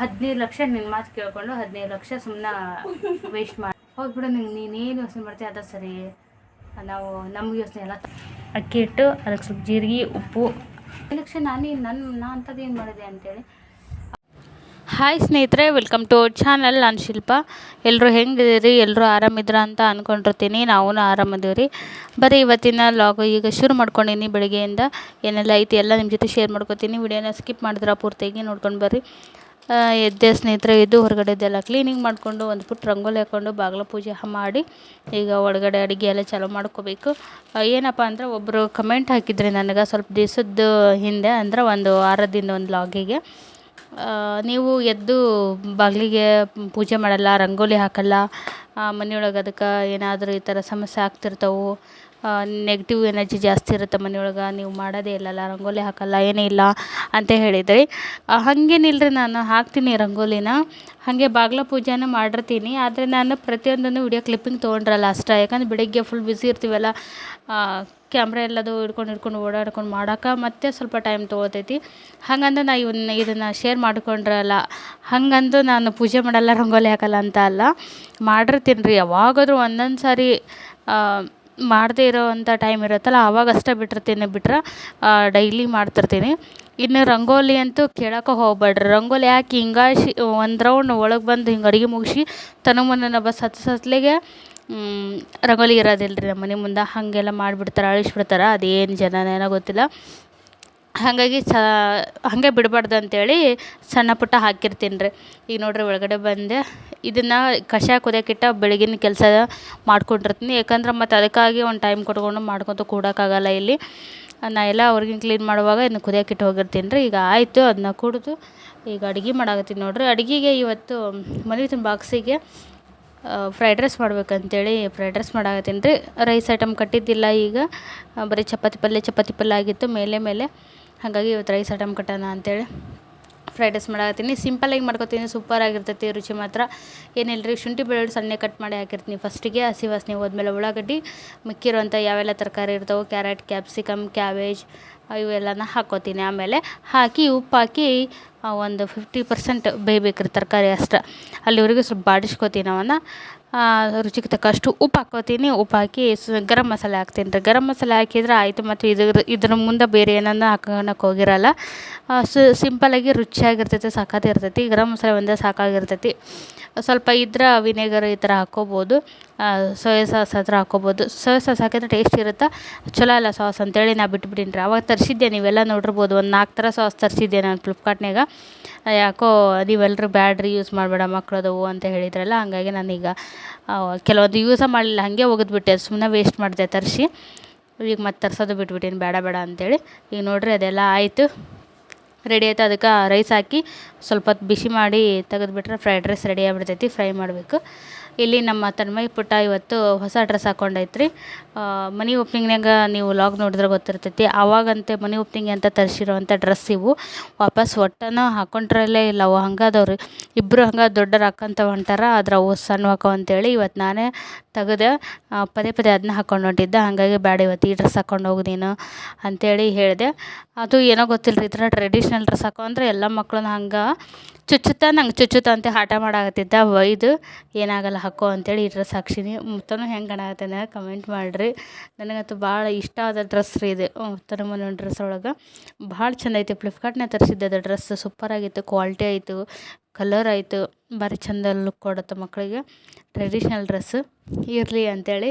ಹದಿನೈದು ಲಕ್ಷ ನಿನ್ನ ಮಾತು ಕೇಳ್ಕೊಂಡು ಹದಿನೈದು ಲಕ್ಷ ಸುಮ್ಮನೆ ವೇಸ್ಟ್ ಮಾಡಿ ಹೌದು ಬಿಡು ನಿಂಗೆ ನೀನೇನು ಯೋಚನೆ ಮಾಡ್ತೀಯ ಅದ ಸರಿ. ನಾವು ನಮ್ಗೆ ಯೋಚನೆ ಎಲ್ಲ ಅಕ್ಕಿ ಇಟ್ಟು ಅದಕ್ಕೆ ಸ್ವಲ್ಪ ಜೀರಿಗೆ ಉಪ್ಪು. ಲಕ್ಷ ನಾನೇ ನನ್ನ ನಾ ಅಂಥದ್ದು ಏನು ಮಾಡಿದೆ ಅಂತೇಳಿ. ಹಾಯ್ ಸ್ನೇಹಿತರೆ ವೆಲ್ಕಮ್ ಟು ಅವರ್ ಚಾನಲ್ ನಾನು ಶಿಲ್ಪ. ಎಲ್ಲರೂ ಹೆಂಗಿದ್ದೀರಿ? ಎಲ್ಲರೂ ಆರಾಮಿದ್ರ ಅಂತ ಅಂದ್ಕೊಂಡಿರ್ತೀನಿ ನಾವು ಆರಾಮಿದ್ದೀವಿ ರೀ ಬರೀ ಇವತ್ತಿನ ಲಾಗ್ ಈಗ ಶುರು ಮಾಡ್ಕೊಂಡಿನಿ ಬೆಳಗ್ಗೆಯಿಂದ. ಏನೆಲ್ಲ ಐತಿ ಎಲ್ಲ ನಿಮ್ಮ ಜೊತೆ ಶೇರ್ ಮಾಡ್ಕೊತೀನಿ. ವಿಡಿಯೋನ ಸ್ಕಿಪ್ ಮಾಡಿದ್ರೆ ಪೂರ್ತಿಯಾಗಿ ನೋಡ್ಕೊಂಡು ಬರ್ರಿ. ಎದ್ದೆ ಸ್ನೇಹಿತರೆ, ಎದ್ದು ಹೊರಗಡೆದೆಲ್ಲ ಕ್ಲೀನಿಂಗ್ ಮಾಡಿಕೊಂಡು ಒಂದು ಪುಟ್ಟ ರಂಗೋಲಿ ಹಾಕ್ಕೊಂಡು ಬಾಗಿಲ ಪೂಜೆ ಮಾಡಿ ಈಗ ಒಳಗಡೆ ಅಡುಗೆ ಎಲ್ಲ ಚಾಲೂ ಮಾಡ್ಕೋಬೇಕು. ಏನಪ್ಪ ಅಂದ್ರೆ ಒಬ್ಬರು ಕಮೆಂಟ್ ಹಾಕಿದ್ರಿ ನನಗೆ ಸ್ವಲ್ಪ ದಿವಸದ ಹಿಂದೆ ಅಂದ್ರೆ ಒಂದು ವಾರದಿಂದ ಒಂದು ಲಾಗಿಗೆ ನೀವು ಎದ್ದು ಬಾಗಿಲಿಗೆ ಪೂಜೆ ಮಾಡಲ್ಲ, ರಂಗೋಲಿ ಹಾಕಲ್ಲ ಮನೆಯೊಳಗೆ ಅದಕ್ಕೆ ಏನಾದರೂ ಈ ಥರ ಸಮಸ್ಯೆ ಆಗ್ತಿರ್ತವೆ ನೆಗೆಟಿವ್ ಎನರ್ಜಿ ಜಾಸ್ತಿ ಇರುತ್ತೆ ಮನೆಯೊಳಗೆ, ನೀವು ಮಾಡೋದೇ ಇಲ್ಲಲ್ಲ ರಂಗೋಲಿ ಹಾಕಲ್ಲ, ಏನೇ ಇಲ್ಲ ಅಂತ ಹೇಳಿದ್ರಿ. ಹಾಗೇನಿಲ್ಲರಿ ನಾನು, ಹಾಕ್ತೀನಿ ರಂಗೋಲಿನ. ಹಾಗೆ ಬಾಗ್ಲ ಪೂಜೆನ ಮಾಡಿರ್ತೀನಿ, ಆದರೆ ನಾನು ಪ್ರತಿಯೊಂದನ್ನು ವಿಡಿಯೋ ಕ್ಲಿಪ್ಪಿಂಗ್ ತೊಗೊಂಡ್ರಲ್ಲ ಅಷ್ಟೇ. ಯಾಕಂದ್ರೆ ಬೆಳಿಗ್ಗೆ ಫುಲ್ ಬ್ಯುಸಿ ಇರ್ತೀವಲ್ಲ ಕ್ಯಾಮ್ರಾ ಎಲ್ಲದು ಹಿಡ್ಕೊಂಡು ಹಿಡ್ಕೊಂಡು, ಓಡಾಡ್ಕೊಂಡು ಮಾಡೋಕೆ ಮತ್ತೆ ಸ್ವಲ್ಪ ಟೈಮ್ ತೊಗೊತೈತಿ. ಹಾಗಂದ್ರೆ ನಾ ಇವನ್ನ ಇದನ್ನು ಶೇರ್ ಮಾಡಿಕೊಂಡ್ರಲ್ಲ, ಹಾಗಂದು ನಾನು ಪೂಜೆ ಮಾಡಲ್ಲ, ರಂಗೋಲಿ ಹಾಕಲ್ಲ ಅಂತ ಅಲ್ಲ. ಮಾಡಿರ್ತೀನಿ ರೀ ಯಾವಾಗಾದ್ರೂ ಒಂದೊಂದು ಸಾರಿ ಮಾಡದೇ ಇರೋವಂಥ ಟೈಮ್ ಇರುತ್ತಲ್ಲ ಆವಾಗಷ್ಟೇ ಬಿಟ್ಟಿರ್ತೀನಿ ಬಿಟ್ರೆ ಡೈಲಿ ಮಾಡ್ತಿರ್ತೀನಿ. ಇನ್ನು ರಂಗೋಲಿ ಅಂತೂ ಕೇಳೋಕೆ ಹೋಗ್ಬೇಡ್ರಿ. ರಂಗೋಲಿ ಯಾಕೆ ಹಿಂಗಾಶಿ, ಒಂದು ರೌಂಡ್ ಒಳಗೆ ಬಂದು ಹಿಂಗೆ ಅಡುಗೆ ಮುಗಿಸಿ ತನಮನನ ಮನೆನ ಬಸ್ ಹತ್ತು ಸತ್ಲಿಗೆ ರಂಗೋಲಿ ಇರೋದಿಲ್ಲ ರೀ ನಮ್ಮ ಮನೆ ಮುಂದೆ. ಹಾಗೆಲ್ಲ ಮಾಡಿಬಿಡ್ತಾರೆ, ಅಳಿಸ್ಬಿಡ್ತಾರೆ. ಅದೇನು ಜನನೇನೋ ಗೊತ್ತಿಲ್ಲ. ಹಾಗಾಗಿ ಸ, ಹಾಗೆ ಬಿಡಬಾರ್ದು ಅಂತೇಳಿ ಸಣ್ಣ ಪುಟ್ಟ ಹಾಕಿರ್ತೀನಿ ರೀ. ಈಗ ನೋಡ್ರಿ ಒಳಗಡೆ ಬಂದೆ. ಇದನ್ನು ಕಷಾಯ ಕುದಿಯೋಕ್ಕಿಟ್ಟ ಬೆಳಗಿನ ಕೆಲಸ ಮಾಡ್ಕೊಂಡಿರ್ತೀನಿ. ಯಾಕಂದ್ರೆ ಮತ್ತು ಅದಕ್ಕಾಗಿ ಒಂದು ಟೈಮ್ ಕೊಟ್ಕೊಂಡು ಮಾಡ್ಕೊತ ಕೂಡೋಕ್ಕಾಗಲ್ಲ ಇಲ್ಲಿ. ನಾ ಎಲ್ಲ ಅವ್ರಿಗಿನ ಕ್ಲೀನ್ ಮಾಡುವಾಗ ಇದನ್ನ ಕುದಿಯೋಕ್ಕಿಟ್ಟು ಹೋಗಿರ್ತೀನಿ ರೀ. ಈಗ ಆಯಿತು ಅದನ್ನ ಕುಡಿದು ಈಗ ಅಡುಗೆ ಮಾಡಾಕತ್ತೀನಿ ನೋಡಿರಿ. ಅಡುಗೆಗೆ ಇವತ್ತು ಮನೆ ಬಾಕ್ಸಿಗೆ ಫ್ರೈಡ್ ರೈಸ್ ಮಾಡ್ಬೇಕಂತೇಳಿ ಫ್ರೈಡ್ ರೈಸ್ ಮಾಡಾಕತ್ತೀನಿ ರೀ. ರೈಸ್ ಐಟಮ್ ಕಟ್ಟಿದ್ದಿಲ್ಲ ಈಗ. ಬರೀ ಚಪಾತಿ ಪಲ್ಯ ಚಪಾತಿ ಪಲ್ಯ ಆಗಿತ್ತು. ಮೇಲೆ ಮೇಲೆ ಹಾಗಾಗಿ ಇವತ್ತು ರೈಸ್ ಐಟಮ್ ಕಟ್ಟೋಣ ಅಂತೇಳಿ ಫ್ರೈಡ್ ರೈಸ್ ಮಾಡಾಕತ್ತೀನಿ. ಸಿಂಪಲಾಗಿ ಮಾಡ್ಕೊತೀನಿ ಸೂಪರ್ ಆಗಿರ್ತೈತಿ ರುಚಿ ಮಾತ್ರ. ಏನಿಲ್ಲ ರೀ ಶುಂಠಿ ಬೆಳ್ಳುಳ್ಳಿ ಸಣ್ಣ ಕಟ್ ಮಾಡಿ ಹಾಕಿರ್ತೀನಿ ಫಸ್ಟಿಗೆ ಹಸಿ ವಾಸನೆ ಹೋದ್ಮೇಲೆ ಉಳ್ಳಾಗಡ್ಡಿ ಮಿಕ್ಕಿರುವಂಥ ಯಾವೆಲ್ಲ ತರಕಾರಿ ಇರ್ತಾವೆ ಕ್ಯಾರೆಟ್ ಕ್ಯಾಪ್ಸಿಕಮ್ ಕ್ಯಾಬೇಜ್ ಇವೆಲ್ಲನ ಹಾಕೋತೀನಿ. ಆಮೇಲೆ ಹಾಕಿ, ಉಪ್ಪು ಹಾಕಿ ಒಂದು ಫಿಫ್ಟಿ ಪರ್ಸೆಂಟ್ ಬೇಯಬೇಕ್ರಿ ತರಕಾರಿ ಅಷ್ಟೆ. ಅಲ್ಲಿವರೆಗೂ ಸ್ವಲ್ಪ ಬಾಡಿಸ್ಕೋತೀನಿ ಅವನ್ನ. ರುಚಿಗೆ ತಕ್ಕಷ್ಟು ಉಪ್ಪು ಹಾಕ್ಕೋತೀನಿ ಉಪ್ಪು ಹಾಕಿ ಗರಂ ಮಸಾಲೆ ಹಾಕ್ತೀನಿ ರೀ. ಗರಂ ಮಸಾಲೆ ಹಾಕಿದ್ರೆ ಆಯಿತು ಮತ್ತು ಇದ್ರ ಇದ್ರ ಮುಂದೆ ಬೇರೆ ಏನನ್ನ ಹಾಕೋಣಕ್ಕೆ ಹೋಗಿರಲ್ಲ. ಸಿಂಪಲಾಗಿ ರುಚಿಯಾಗಿರ್ತೈತೆ ಸಾಕಾಗಿರ್ತೈತಿ ಗರಂ ಮಸಾಲೆ ಒಂದೇ ಸಾಕಾಗಿರ್ತೈತಿ. ಸ್ವಲ್ಪ ಇದ್ರೆ ವಿನೆಗರ್ ಈ ಥರ ಹಾಕ್ಕೋಬೋದು ಸೋಯಾ ಸಾಸ್ ಹತ್ರ ಹಾಕ್ಕೋಬೋದು. ಸೋಯಾ ಸಾಸ್ ಹಾಕಿದ್ರೆ ಟೇಸ್ಟ್ ಇರುತ್ತೆ? ಚಲೋ ಅಲ್ಲ ಸಾಸ್ ಅಂತೇಳಿ ನಾ ಬಿಟ್ಬಿಟ್ಟಿನಿ ರೀ. ಅವಾಗ ತರಿಸಿದ್ದೆ, ನೀವೆಲ್ಲ ನೋಡಿರ್ಬೋದು. ಒಂದು ನಾಲ್ಕು ಥರ ಸಾಸ್ ತರಿಸಿದ್ದೆ ನಾನು ಫ್ಲಿಪ್ಕಾರ್ಟ್ನಾಗ ಯಾಕೋ ನೀವೆಲ್ಲರೂ ಬ್ಯಾಡ್ರಿ ಯೂಸ್ ಮಾಡಬೇಡ ಮಕ್ಳದವು ಅಂತ ಹೇಳಿದ್ರಲ್ಲ, ಹಾಗಾಗಿ ನಾನೀಗ ಕೆಲವೊಂದು ಯೂಸ ಮಾಡಲಿಲ್ಲ. ಹಾಗೆ ಒಗೆದ್ಬಿಟ್ಟೆ ಸುಮ್ಮನೆ ವೇಸ್ಟ್ ಮಾಡಿದೆ ತರಿಸಿ. ಈಗ ಮತ್ತೆ ತರಿಸೋದು ಬಿಟ್ಬಿಟ್ಟಿನಿ ಬೇಡ ಬೇಡ ಅಂತೇಳಿ. ಈಗ ನೋಡ್ರಿ ಅದೆಲ್ಲ ಆಯಿತು. ರೆಡಿ ಆಯ್ತು. ಅದಕ್ಕೆ ರೈಸ್ ಹಾಕಿ ಸ್ವಲ್ಪ ಬಿಸಿ ಮಾಡಿ ತೆಗೆದುಬಿಟ್ರೆ ಫ್ರೈಡ್ ರೈಸ್ ರೆಡಿ ಆಗಿಬಿಡ್ತೈತಿ ಫ್ರೈ ಮಾಡಬೇಕು. ಇಲ್ಲಿ ನಮ್ಮ ತನ್ಮಯ್ ಪುಟ್ಟ ಇವತ್ತು ಹೊಸ ಡ್ರೆಸ್ ಹಾಕೊಂಡೈತ್ರಿ. ಮನಿ ಓಪ್ನಿಂಗ್ನಾಗ ನೀವು ಲಾಗ್ ನೋಡಿದ್ರೆ ಗೊತ್ತಿರ್ತೈತಿ. ಆವಾಗಂತೆ ಮನಿ ಓಪ್ನಿಂಗ್ ಅಂತ ತರಿಸಿರುವಂಥ ಡ್ರೆಸ್ ಇವು. ವಾಪಸ್ ಒಟ್ಟನೂ ಹಾಕೊಂಡ್ರಲ್ಲೇ ಇಲ್ಲ. ಅವು ಹಂಗಾದವ್ರು. ಇಬ್ಬರು ಹಂಗೆ ದೊಡ್ಡರು ಹಾಕ್ಕಂತ ಹೊಂಟಾರ ಆದ್ರೆ ಅವು ಸಣ್ಣ ಹಾಕೋ ಅಂತೇಳಿ ಇವತ್ತು ನಾನೇ ತೆಗೆದೆ ಪದೇ ಪದೇ ಅದನ್ನ ಹಾಕೊಂಡು ಹೊಂಟಿದ್ದೆ. ಹಾಗಾಗಿ ಬೇಡ ಇವತ್ತು ಈ ಡ್ರೆಸ್ ಹಾಕೊಂಡು ಹೋಗು ನೀನು ಅಂತೇಳಿ ಹೇಳಿದೆ. ಅದು ಏನೋ ಗೊತ್ತಿಲ್ಲ ರೀ ಈ ಥರ ಟ್ರೆಡಿಷ್ನಲ್ ಡ್ರೆಸ್ ಹಾಕೋ ಅಂದರೆ ಎಲ್ಲ ಮಕ್ಳನ್ನ ಹಂಗೆ ಚುಚ್ಚುತ್ತಾ ನಂಗೆ ಚುಚ್ಚುತ್ತ ಅಂತ ಹಠ ಮಾಡಾಕತ್ತಿದ್ದ. ಒಯ್ದು ಏನಾಗಲ್ಲ ಹಾಕೋ ಅಂತೇಳಿ ಈ ಡ್ರೆಸ್ ಹಾಕ್ಸೀನಿ ಮುತ್ತನು ಹೆಂಗೆ ಕಾಣಕತ್ತಾನ ಕಮೆಂಟ್ ಮಾಡಿರಿ. ನನಗಂತೂ ಭಾಳ ಇಷ್ಟ ಆದ ಡ್ರೆಸ್ ರೀ ಇದು. ತನಮನ ಡ್ರೆಸ್ ಒಳಗೆ. ಭಾಳ ಚಂದ ಐತಿ. ಫ್ಲಿಪ್ಕಾರ್ಟ್ನಾಗ ತರಿಸಿದ್ದೆ ಡ್ರೆಸ್ ಸೂಪರ್ ಆಗಿತ್ತು. ಕ್ವಾಲಿಟಿ ಆಯಿತು. ಕಲರ್ ಆಯಿತು. ಭಾರಿ ಚಂದ ಲುಕ್ ಕೊಡುತ್ತೆ ಮಕ್ಕಳಿಗೆ ಟ್ರೆಡಿಷ್ನಲ್ ಡ್ರೆಸ್ಸು ಇರಲಿ ಅಂತೇಳಿ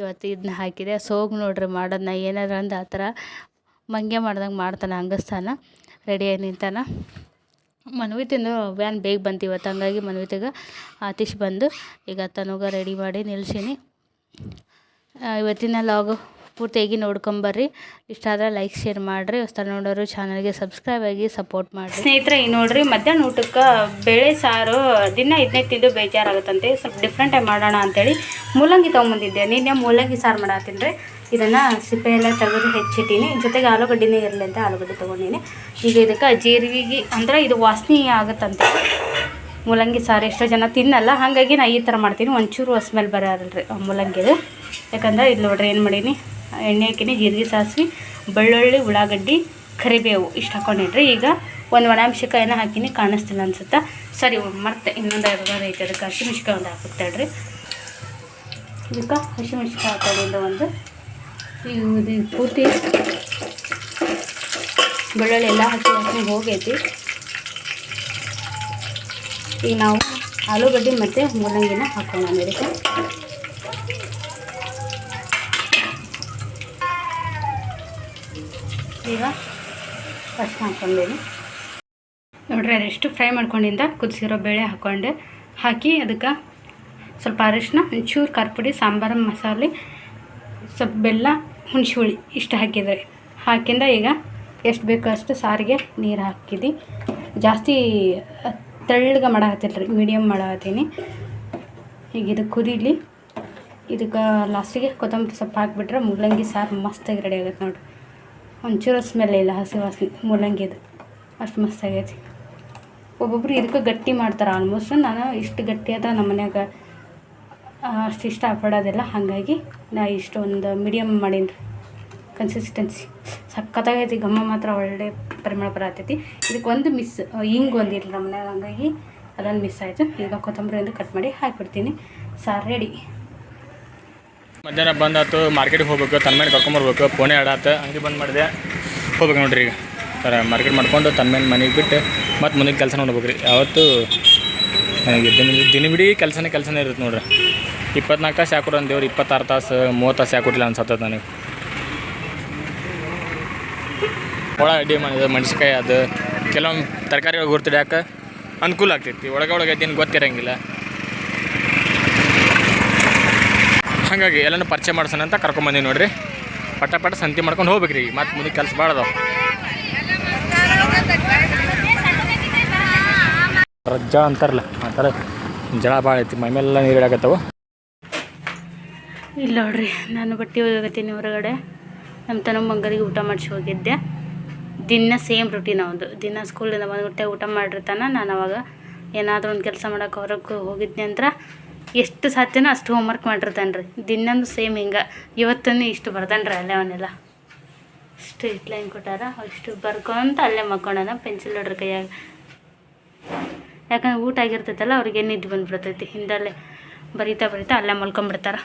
ಇವತ್ತು ಇದನ್ನ ಹಾಕಿದೆ. ಸೋಗ್ ನೋಡ್ರಿ ಮಾಡೋದನ್ನ ಏನಾದ್ರು ಅಂದು ಆ ಥರ ಮಂಗೆ ಮಾಡ್ದಂಗೆ ಮಾಡ್ತಾನೆ ಹಂಗಸ್ತಾನ ರೆಡಿಯಾಗಿ ನಿಂತಾನ. ಮನ್ವಿತಿಂದು ವ್ಯಾನ್ ಬೇಗ ಬಂತು ಇವತ್ತು. ಹಂಗಾಗಿ ಮನ್ವಿತಿಗೆ ಆತೀಶ್ ಬಂದು, ಈಗ ತನಗ ರೆಡಿ ಮಾಡಿ ನಿಲ್ಸೀನಿ. ಇವತ್ತಿನ ಲಾಗು ಪೂರ್ತಿಯಾಗಿ ನೋಡ್ಕೊಂಬರ್ರಿ ಇಷ್ಟ ಆದರೆ ಲೈಕ್ ಶೇರ್ ಮಾಡಿರಿ. ಹೊಸ ನೋಡೋರು ಚಾನಲ್ಗೆ ಸಬ್ಸ್ಕ್ರೈಬ್ ಆಗಿ ಸಪೋರ್ಟ್ ಮಾಡಿ ಸ್ನೇಹಿತರೆ ಈಗ ನೋಡ್ರಿ ಮಧ್ಯಾಹ್ನ ಊಟಕ್ಕೆ ಬೇಳೆ ಸಾರು, ದಿನ ಇದನ್ನೇ ತಿಂದು ಬೇಜಾರಾಗುತ್ತಂತೆ. ಸ್ವಲ್ಪ ಡಿಫ್ರೆಂಟಾಗಿ ಮಾಡೋಣ ಅಂತೇಳಿ ಮೂಲಂಗಿ ತೊಗೊಂಬಂದಿದ್ದೆ. ನಿನ್ನೆ ಮೂಲಂಗಿ ಸಾರು ಮಾಡತ್ತೀನಿ ಇದನ್ನು ಸಿಪ್ಪೆಯೆಲ್ಲ ತೆಗೆದು ಹೆಚ್ಚಿಟ್ಟೀನಿ. ಜೊತೆಗೆ ಆಲೂಗಡ್ಡೆನೇ ಇರಲಿ ಅಂತ ಆಲೂಗಡ್ಡೆ ತೊಗೊಂಡೀನಿ. ಈಗ ಇದಕ್ಕೆ ಜೀರಿಗೆ ಅಂದ್ರೆ ಇದು ವಾಸನೆ ಆಗುತ್ತಂತೆ. ಮೂಲಂಗಿ ಸಾರು ಎಷ್ಟೋ ಜನ ತಿನ್ನಲ್ಲ. ಹಾಗಾಗಿ ನಾ ಈ ಥರ ಮಾಡ್ತೀನಿ. ಒಂಚೂರು ಸ್ಮೆಲ್ ಬರೋದಿಲ್ಲ ರೀ ಮೂಲಂಗಿದು. ಯಾಕಂದ್ರೆ ಇಲ್ಲಿ ನೋಡ್ರಿ ಏನು ಮಾಡೀನಿ? ಎಣ್ಣೆ ಹಾಕಿನಿ, ಜೀರಿಗೆ ಸಾಸಿವೆ, ಬೆಳ್ಳುಳ್ಳಿ, ಉಳ್ಳಾಗಡ್ಡಿ, ಕರಿಬೇವು ಇಷ್ಟು ಹಾಕೊಂಡಿಡ್ರಿ ಈಗ ಒಂದು ಒಣಮೆಣ್ಸಿಕಾಯಿನ ಹಾಕಿನಿ. ಕಾಣಿಸ್ತಿಲ್ಲ ಅನ್ಸುತ್ತಾ. ಸರಿ, ಮತ್ತೆ ಇನ್ನೊಂದು ಯಾವ್ದಾರು ಐತೆ ಅದಕ್ಕೆ ಹಸಿಮೆಣ್ಸಿಕಾಯಿ ಒಂದು ಹಾಕ್ತಾಳ್ರಿ ಇದಕ್ಕೆ ಹಸಿಮೆಣ್ಸಿಕಾಯಿ ಹಾಕೋದ್ರಿಂದ ಒಂದು ಇದು ಪೂರ್ತಿ ಬೆಳ್ಳುಳ್ಳಿ ಎಲ್ಲ ಹಾಕಿ ಹಾಕಿ ಹೋಗೈತಿ. ಈಗ ನಾವು ಆಲೂಗಡ್ಡೆ ಮತ್ತು ಮೂಲಂಗಿನ ಹಾಕೋಣ ಇದಕ್ಕೆ ಈಗ ಫಸ್ಟ್ ಹಾಕ್ಕೊಂಡೇನಿ ನೋಡ್ರಿ ಅದೆಷ್ಟು ಫ್ರೈ ಮಾಡ್ಕೊಂಡಿಂದ, ಕುದಿಸಿರೋ ಬೇಳೆ ಹಾಕ್ಕೊಂಡೆ ಹಾಕಿ ಅದಕ್ಕೆ ಸ್ವಲ್ಪ ಅರಿಶಿನ ಒಂಚೂರು ಖಾರ ಪುಡಿ, ಸಾಂಬಾರು, ಮಸಾಲೆ, ಸ್ವಲ್ಪ ಬೆಲ್ಲ ಹುಣಸೆ ಹುಳಿ ಇಷ್ಟು ಹಾಕಿದ್ರೆ. ಹಾಕಿಂದ ಈಗ ಎಷ್ಟು ಬೇಕೋ ಅಷ್ಟು ಸಾರಿಗೆ ನೀರು ಹಾಕಿದ್ದು ಜಾಸ್ತಿ ತೆಳ್ಳಗೆ ಮಾಡಾಕತ್ತಿಲ್ಲ ರೀ ಮೀಡಿಯಮ್ ಮಾಡಾಕತ್ತೀನಿ. ಈಗ ಇದು ಕುದೀಲಿ. ಇದಕ್ಕೆ ಲಾಸ್ಟಿಗೆ ಕೊತ್ತಂಬರಿ ಸೊಪ್ಪು ಹಾಕಿಬಿಟ್ರೆ ಮೂಲಂಗಿ ಸಾರು ಮಸ್ತಾಗಿ ರೆಡಿ ಆಗುತ್ತೆ ನೋಡಿರಿ. ಒಂಚೂರು ಸ್ಮೆಲ್ ಇಲ್ಲ ಹಸಿ ವಾಸನೆ ಮೂಲಂಗಿದು ಅಷ್ಟು ಮಸ್ತಾಗೈತಿ ಒಬ್ಬೊಬ್ರು ಇದಕ್ಕೆ ಗಟ್ಟಿ ಮಾಡ್ತಾರೆ ಆಲ್ಮೋಸ್ಟ್ ನಾನು ಇಷ್ಟು ಗಟ್ಟಿ ಆದ್ರೆ ನಮ್ಮ ಮನ್ಯಾಗ ಅಷ್ಟು ಇಷ್ಟಪಡೋದಿಲ್ಲ. ಹಾಗಾಗಿ ನಾ ಇಷ್ಟೊಂದು ಮೀಡಿಯಮ್ ಮಾಡೀನಿ ಕನ್ಸಿಸ್ಟೆನ್ಸಿ ಸಖತ್ತಾಗೈತಿ ಘಮ ಮಾತ್ರ ಒಳ್ಳೆ ಪರಿಮಳ ಬರತೈತಿ. ಇದಕ್ಕೆ ಒಂದು ಮಿಸ್ ಹಿಂಗೆ ಒಂದಿಲ್ಲ ನಮ್ಮ ಮನ್ಯಾಗ. ಹಂಗಾಗಿ ಅದೊಂದು ಮಿಸ್ ಆಯಿತು. ಈಗ ಕೊತ್ತಂಬರಿ ಒಂದು ಕಟ್ ಮಾಡಿ ಹಾಕಿಬಿಡ್ತೀನಿ. ಸಾರ್ ರೆಡಿ ಮಧ್ಯಾಹ್ನ ಬಂದಾತು ಮಾರ್ಕೆಟಿಗೆ ಹೋಗ್ಬೇಕು, ತನ್ಮೇಲೆ ಕರ್ಕೊಂಬರ್ಬೇಕು ಪೋಣೆ ಆಡಾತ, ಅಂಗಡಿ ಬಂದ್ ಮಾಡಿದೆ. ಹೋಗ್ಬೇಕು ನೋಡ್ರಿ ಈಗ. ಸರ ಮಾರ್ಕೆಟ್ ಮಾಡ್ಕೊಂಡು ತನ್ಮೇಲೆ ಮನೆಗೆ ಬಿಟ್ಟು ಮತ್ತು ಮುಂದಿನ ಕೆಲಸ ನೋಡ್ಬೇಕು ರೀ ಯಾವತ್ತು ನನಗೆ ದಿನ, ದಿನವಿಡೀ ಕೆಲಸನೇ ಕೆಲಸನೇ ಇರುತ್ತೆ ನೋಡ್ರಿ. ಇಪ್ಪತ್ನಾಲ್ಕು ತಾಸು ಯಾಕೆ ಕೊಡೋಣ ಅಂದೇವ್ರು ಇಪ್ಪತ್ತಾರು ತಾಸು, ಮೂವತ್ತು ತಾಸು ಯಾಕೆ ಕೊಟ್ಟಿಲ್ಲ ಅನ್ಸತ್ತದ ನನಗೆ. ಒಳಗಡ್ಡಿ ಮಾಡಿದ ಮೆಣಸಿನ್ಕಾಯಿ ಅದು. ಕೆಲವೊಂದು ತರಕಾರಿಗಳು ಗುರ್ತಿಡ್ಯಾಕೆ ಅನುಕೂಲ ಆಗ್ತೈತಿ. ಒಳಗೆ ಒಳಗೆ ಅದೇನು ಗೊತ್ತಿರಂಗಿಲ್ಲ. ಹಾಗಾಗಿ ಎಲ್ಲನೂ ಪರಿಚಯ ಮಾಡ್ಸೋಣ ಅಂತ ಕರ್ಕೊಂಬಂದಿ ನೋಡ್ರಿ. ಪಟ ಪಟ ಸಂತಿ ಮಾಡ್ಕೊಂಡು ಹೋಗ್ಬೇಕ್ರಿ ಮತ್ತೆ ಮುಂದೆ ಕೆಲಸ ಭಾಳ ಅದಾವ. ರಜ್ಜ ಅಂತಾರಲ್ಲ, ಆ ಥರ ಜಳ ಭಾಳ ಐತಿ. ಮೈಮೇಲೆಲ್ಲ ನೀರು ಇಡಾಕತ್ತಾವ ಇಲ್ಲ ನೋಡ್ರಿ, ನಾನು ಬಟ್ಟೆ ಹೋಗತ್ತೀನಿ ಹೊರಗಡೆ. ನಮ್ಮ ತನ್ನ ಮಂಗರಿಗೆ ಊಟ ಮಾಡಿಸಿ ಹೋಗಿದ್ದೆ. ದಿನ ಸೇಮ್ ರುಟೀನ್ ಅವನು ದಿನ ಸ್ಕೂಲಿಂದ ಬಂದ್ಬಿಟ್ಟೆ ಊಟ ಮಾಡಿರ್ತಾನೆ ನಾನು ಅವಾಗ ಏನಾದರೂ ಒಂದು ಕೆಲಸ ಮಾಡೋಕೆ ಹೊರಗೆ ಹೋಗಿದ್ದೆ ಅಂದ್ರೆ ಎಷ್ಟು ಸಾಧ್ಯನೋ ಅಷ್ಟು ಹೋಮ್ವರ್ಕ್ ಮಾಡಿರ್ತಾನೆ ರೀ ದಿನನೂ ಸೇಮ್ ಹಿಂಗೆ. ಇವತ್ತೂ ಇಷ್ಟು ಬರ್ತಾನೆ ರೀ ಅಲ್ಲೇ ಅವನ್ನೆಲ್ಲ ಸ್ಟ್ರೀಟ್ ಲೈನ್ ಕೊಟ್ಟಾರ. ಅಷ್ಟು ಬರ್ಕೊಂತ ಅಲ್ಲೇ ಮಕ್ಕೊಂಡಾನ ಪೆನ್ಸಿಲ್ ಹೊಡ್ರ ಕೈಯಾಗ. ಯಾಕಂದ್ರೆ ಊಟ ಆಗಿರ್ತೈತಲ್ಲ, ಅವ್ರಿಗೆ ನಿದ್ದು ಬಂದ್ಬಿಡ್ತೈತಿ. ಹಿಂದಲ್ಲೇ ಬರಿತಾ ಬರಿತಾ ಅಲ್ಲೇ ಮಲ್ಕೊಂಬಿಡ್ತಾರೆ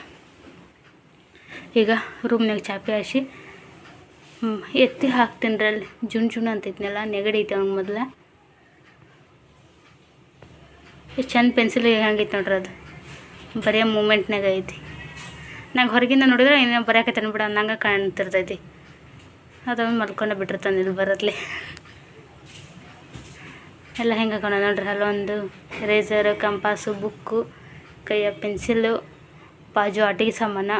ಈಗ ರೂಮ್ನಾಗ ಚಾಪೆ ಹಾಸಿ ಎತ್ತಿ ಹಾಕ್ತೀನಿ ರೀ ಅಲ್ಲಿ. ಜುಣ್ ಜುಣ್ ಅಂತೈತ್ನಲ್ಲ, ನೆಗಡಿ ಐತೆ ಅವ್ನ ಮೊದಲ. ಎಷ್ಟು ಚಂದ ಪೆನ್ಸಿಲ್ ಹೆಂಗೈತೆ ನೋಡ್ರಿ ಅದು. ಬರೆಯೋ ಮೂಮೆಂಟ್ನಾಗ ಐತಿ. ನಂಗೆ ಹೊರಗಿಂದ ನೋಡಿದ್ರೆ ಇನ್ನೂ ಬರೆಯಕತ್ತಾನೆ ಬಿಡ ಅನ್ನಂಗೆ ಕಾಣ್ತಿರ್ತೈತಿ. ಅದೊಂದು ಮಲ್ಕೊಂಡು ಬಿಟ್ಟಿರ್ತಾನೆ ಇಲ್ಲಿ ಬರತ್ಲೆ. ಎಲ್ಲ ಹೆಂಗೆ ಹಾಕೋಣ ನೋಡ್ರಿ, ಅಲ್ಲೊಂದು ರೇಸರ್ ಕಂಪಾಸು ಬುಕ್ಕು ಕೈಯ ಪೆನ್ಸಿಲ್ಲು ಬಾಜು ಆಟಿಗೆ ಸಾಮಾನ.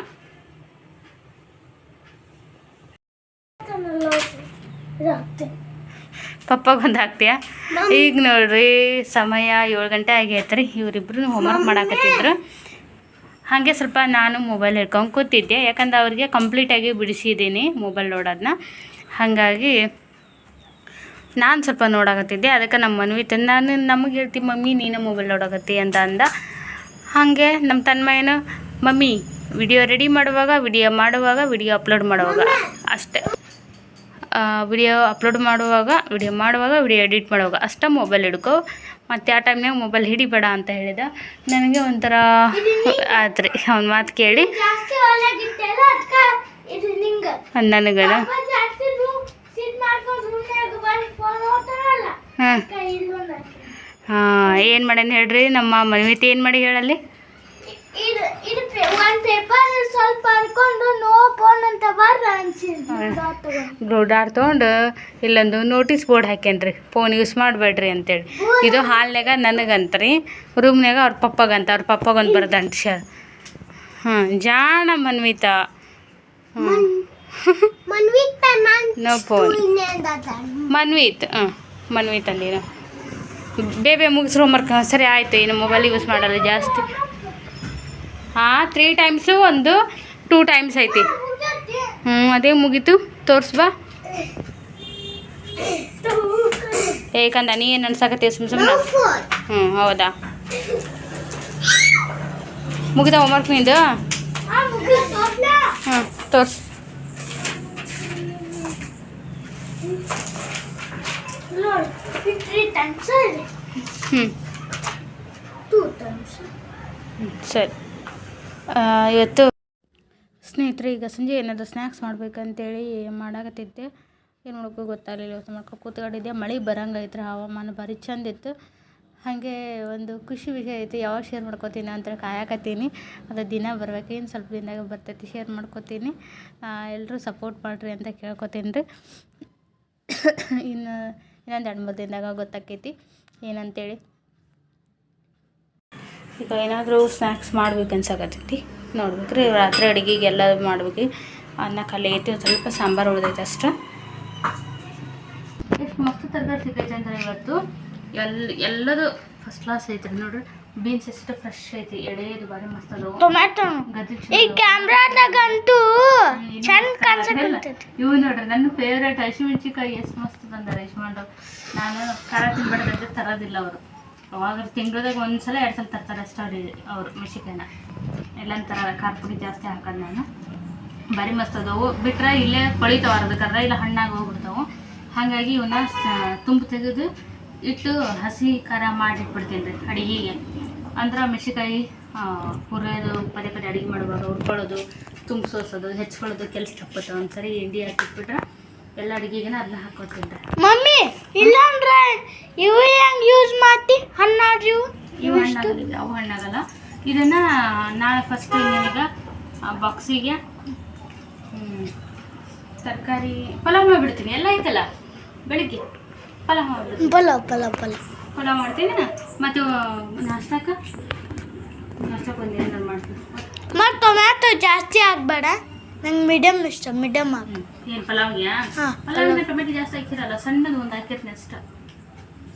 ಪಪ್ಪಗೊಂದು ಹಾಕ್ತೀಯಾ? ಈಗ ನೋಡ್ರಿ ಸಮಯ ಏಳು ಗಂಟೆ ಆಗೈತೆ ರೀ ಇವರಿಬ್ರು ಹೋಮ್ವರ್ಕ್ ಮಾಡಾಕತ್ತಿದ್ರು. ಹಾಗೆ ಸ್ವಲ್ಪ ನಾನು ಮೊಬೈಲ್ ಹಿಡ್ಕೊಂಡು ಕೂತಿದ್ದೆ. ಯಾಕಂದ್ರೆ ಅವ್ರಿಗೆ ಕಂಪ್ಲೀಟಾಗಿ ಬಿಡಿಸಿದ್ದೀನಿ ಮೊಬೈಲ್ ನೋಡೋದನ್ನ ಹಾಗಾಗಿ ನಾನು ಸ್ವಲ್ಪ ನೋಡಾಕತ್ತಿದ್ದೆ. ಅದಕ್ಕೆ ನಮ್ಮ ಮನ್ವಿತ ನಾನು ನಮಗೆ ಹೇಳ್ತೀನಿ ಮಮ್ಮಿ ನೀನು ಮೊಬೈಲ್ ನೋಡಾಕತ್ತಿ ಅಂತ ಅಂದ. ಹಾಗೆ ನಮ್ಮ ತನ್ಮಯನು ಮಮ್ಮಿ ವಿಡಿಯೋ ರೆಡಿ ಮಾಡುವಾಗ ವಿಡಿಯೋ ಮಾಡುವಾಗ ವಿಡಿಯೋ ಅಪ್ಲೋಡ್ ಮಾಡುವಾಗ. ಅಷ್ಟೇ. ವಿಡಿಯೋ ಅಪ್ಲೋಡ್ ಮಾಡುವಾಗ ವಿಡಿಯೋ ಮಾಡುವಾಗ ವಿಡಿಯೋ ಎಡಿಟ್ ಮಾಡುವಾಗ ಅಷ್ಟೇ ಮೊಬೈಲ್ ಹಿಡ್ಕೊ. ಮತ್ತು ಆ ಟೈಮ್ನಾಗ ಮೊಬೈಲ್ ಹಿಡಿಬೇಡ ಅಂತ ಹೇಳಿದ. ನನಗೆ ಒಂಥರ ಆಯ್ತು ರೀ ಅವ್ನ ಮಾತು ಕೇಳಿ. ನೋಡ್ತಾರಲ್ಲ ಹಾಂ. ಹಾಂ ಏನು ಮಾಡ್ಯಾನ ಹೇಳ್ರಿ? ನಮ್ಮ ಮನ್ವಿತಿ ಏನು ಮಾಡಿ ಹೇಳಲ್ಲಿ? ಇದು ಇದು ಪೇ- ಒಂದ್ ಪೇಪರ್ ಸ್ವಲ್ಪ ಹರ್ಕೊಂಡು ನೋ ಫೋನ್ ಅಂತ ಬರ್ರ ಅನ್ಸಿದ್ದು ಬ್ಲೂಡಾರ್ ತೊಗೊಂಡು ಇಲ್ಲೊಂದು ನೋಟಿಸ್ ಬೋರ್ಡ್ ಹಾಕ್ಯಾನ್ರಿ. ಫೋನ್ ಯೂಸ್ ಮಾಡಬೇಡ್ರಿ ಅಂತೇಳಿ. ಇದು ಹಾಲ್ನಾಗ ನನಗಂತ್ರಿ ರೂಮ್ನಾಗ ಅವ್ರ ಪಪ್ಪಗಂತ ಅವ್ರ ಪಪ್ಪಗೊಂದು ಬರ್ದಂಟ ಸರ್ ಹಾಂ ಜಾಣ ಮನ್ವಿತ. ನೋ ಫೋನ್ ಮನ್ವಿತ್ ಹಾಂ ಮನ್ವಿತ್ ಅಂದಿನ ಬೇಬೆ ಮುಗಿಸ್ರೋ ಮರ್ಕ ಸರಿ ಆಯಿತು ಇನ್ನು ಮೊಬೈಲ್ ಯೂಸ್ ಮಾಡಲ್ಲ ಜಾಸ್ತಿ. ಹಾಂ ತ್ರೀ ಟೈಮ್ಸು ಒಂದು ಟೂ ಟೈಮ್ಸ್ ಐತಿ. ಹ್ಞೂ ಅದೇ ಮುಗೀತು. ತೋರಿಸ್ಬಾ ಏಕಂದ ನೀ ಏನು ಅನ್ಸಾಕತ್ತೀಯ ಸುಮ್ ಸುಮ್ಮನೆ ಹ್ಞೂ ಹೌದಾ? ಮುಗಿದ ಹೋಮ್ವರ್ಕ್ ನಿಂದು? ಹ್ಞೂ ತೋರ್ಸು. ಹ್ಞೂ ಸರಿ. ಇವತ್ತು ಸ್ನೇಹಿತರೆ, ಈಗ ಸಂಜೆ ಏನಾದರೂ ಸ್ನ್ಯಾಕ್ಸ್ ಮಾಡ್ಬೇಕಂತೇಳಿ ಮಾಡಾಕತ್ತಿದ್ದೆ. ಏನು ಮಾಡ್ಕೋ ಗೊತ್ತಾಗಲಿಲ್ಲ. ಇವತ್ತು ಮಾಡ್ಕೊ ಕೂತ್ಕೊಂಡಿದ್ದೆ. ಮಳೆ ಬರಂಗೈತ್ರ ಹವಾಮಾನ ಭಾರಿ ಚಂದ ಇತ್ತು. ಹಾಗೆ ಒಂದು ಖುಷಿ ವಿಷಯ ಐತಿ. ಯಾವಾಗ ಶೇರ್ ಮಾಡ್ಕೋತೀನಿ ಅಂತ ಕಾಯಕತ್ತೀನಿ. ಅದು ದಿನ ಬರ್ಬೇಕು. ಇನ್ನು ಸ್ವಲ್ಪ ದಿನದಾಗ ಬರ್ತೈತಿ. ಶೇರ್ ಮಾಡ್ಕೋತೀನಿ. ಎಲ್ಲರೂ ಸಪೋರ್ಟ್ ಮಾಡಿರಿ ಅಂತ ಕೇಳ್ಕೊತೀನಿ ರೀ. ಇನ್ನು ಇನ್ನೊಂದು ಎರಡು ಮೂರು ದಿನದಾಗ ಗೊತ್ತಾಕೈತಿ. ಏನಂತೇಳಿ. ಈಗ ಏನಾದರೂ ಸ್ನ್ಯಾಕ್ಸ್ ಮಾಡ್ಬೇಕು ಅನ್ಸಕತ್ತೈತಿ. ನೋಡ್ಬೇಕು ರೀ ರಾತ್ರಿ ಅಡುಗೆಗೆ ಎಲ್ಲ ಮಾಡ್ಬೇಕು. ಅನ್ನ ಖಾಲಿ ಐತಿ ಒಂದು ಸ್ವಲ್ಪ ಸಾಂಬಾರು ಉಳ್ದೈತೆ ಅಷ್ಟೇ. ಎಷ್ಟು ಮಸ್ತ್ ತರಕಾರಿ ಸಿಕ್ಕೈತೆ ಅಂದ್ರೆ ಇವತ್ತು. ಎಲ್ಲ ಎಲ್ಲದು ಫಸ್ಟ್ ಕ್ಲಾಸ್ ಐತ್ರಿ ನೋಡ್ರಿ. ಬೀನ್ಸ್ ಎಷ್ಟು ಫ್ರೆಶ್ ಐತಿ ಎಳೆದು ಭಾರಿ ಮಸ್ತ್ ಅದಾವು. ಟೊಮ್ಯಾಟೊ ಗದ್ದೆ ಈ ಕ್ಯಾಮ್ರಾದಾಗಂತೂ ಚಂದ ಕಾಣಿಸಕತ್ತೈತಿ ಇವು ನೋಡ್ರಿ ನನ್ನ ಫೇವ್ರೇಟ್ ಹಸಿಮೆಣ್ಸಿಕಾಯಿ ಎಷ್ಟು ಮಸ್ತ್ ತಂದಾರೆ ಯಶ್ಮಾಂಡ್ ನಾನು ಖಾರ ತಿನ್ಬೇಡ್ದಂತೆ ತರೋದಿಲ್ಲ ಅವರು. ಅವಾಗ ತಿಂಗಳದಾಗ ಒಂದ್ಸಲ, ಎರಡು ಸಲ ತರ್ತಾರೆ ಅಷ್ಟೇ ಅವ್ರಿಗೆ ಅವರು ಮೆಣಸಿಕಾಯಿನ ಎಲ್ಲ ಥರ ಖಾರ ಪುಡಿ ಜಾಸ್ತಿ ಹಾಕೋದು ನಾನು. ಭಾರಿ ಮಸ್ತ್ ಅದಾವು. ಬಿಟ್ರೆ ಇಲ್ಲೇ ಕೊಳಿತಾವ ಅದಕ್ಕರ ಇಲ್ಲ ಹಣ್ಣಾಗಿ ಹೋಗ್ಬಿಡ್ತಾವು. ಹಾಗಾಗಿ ಇವನ್ನ ತುಂಬು ತೆಗೆದು ಇಟ್ಟು ಹಸಿ ಖಾರ ಮಾಡಿಟ್ಬಿಡ್ತೀನಿ ರೀ ಅಡುಗೆಗೆ. ಅಂದ್ರೆ ಮೆಣಸಿಕಾಯಿ ಹುರಿಯೋದು, ಪದೇ ಪದೇ ಅಡುಗೆ ಮಾಡುವಾಗ ಹುರ್ಕೊಳ್ಳೋದು ತುಂಬ ಸೋಸೋದು ಹೆಚ್ಕೊಳ್ಳೋದು, ಕೆಲಸ ಒಂದು ಒಂದ್ಸರಿ ಎಂಡಿ ಹಾಕಿಟ್ಬಿಟ್ರೆ ಎಲ್ಲ ಅಡುಗೆಗೆನ ಅದನ್ನ ಹಾಕೋತೀನಿ ರೀ ಮಮ್ಮಿ ಇಲ್ಲಾಂದ್ರೆ ಇವು ಹೆಂಗ್ ಯೂಸ್ ಮಾಡ್ತಿ? ಹಣ್ಣಾಡ್ರಿ ಇವು? ಇವು ಹಣ್ಣಾಗಲ್ಲ ಅವು ಹಣ್ಣಾಗಲ್ಲ. ಇದನ್ನ ನಾಳೆ ಫಸ್ಟ್ ಈಗ ಬಾಕ್ಸಿಗೆ ತರಕಾರಿ ಪಲಾವ್ ಮಾಡಿಬಿಡ್ತೀನಿ. ಎಲ್ಲ ಐತಲ್ಲ? ಬೆಳಿಗ್ಗೆ ಪಲಾವ್ ಮಾಡಿಬಿಡ್ತೀನಿ. ಪಲಾವ್ ಪಲಾವ್ ಪಲಾವ್. ಪಲಾವ್ ಮಾಡ್ತೀನಿ ಮತ್ತು ನಾಷ್ಟಕ್ಕೆ? ನಾಷ್ಟಕ್ಕೆ ಒಂದು ಏನಾರು ಮಾಡ್ತೀನಿ. ಮತ್ತು ಟೊಮ್ಯಾಟೊ ಜಾಸ್ತಿ ಆಗಬೇಡ. ನಂಗೆ ಮೀಡಿಯಮ್ ಇಷ್ಟ ಮೀಡಿಯಮ್ ಹಾಕು ಏನು ಪಲಾವ್ಗೆ ಹಾ, ಪಲಾವ್ ಟೊಮೆಟೊ ಜಾಸ್ತಿ ಹಾಕಿರಲ್ಲ ಸಣ್ಣದು ಒಂದು ಹಾಕಿರ್ತೀನಿ ಅಷ್ಟ.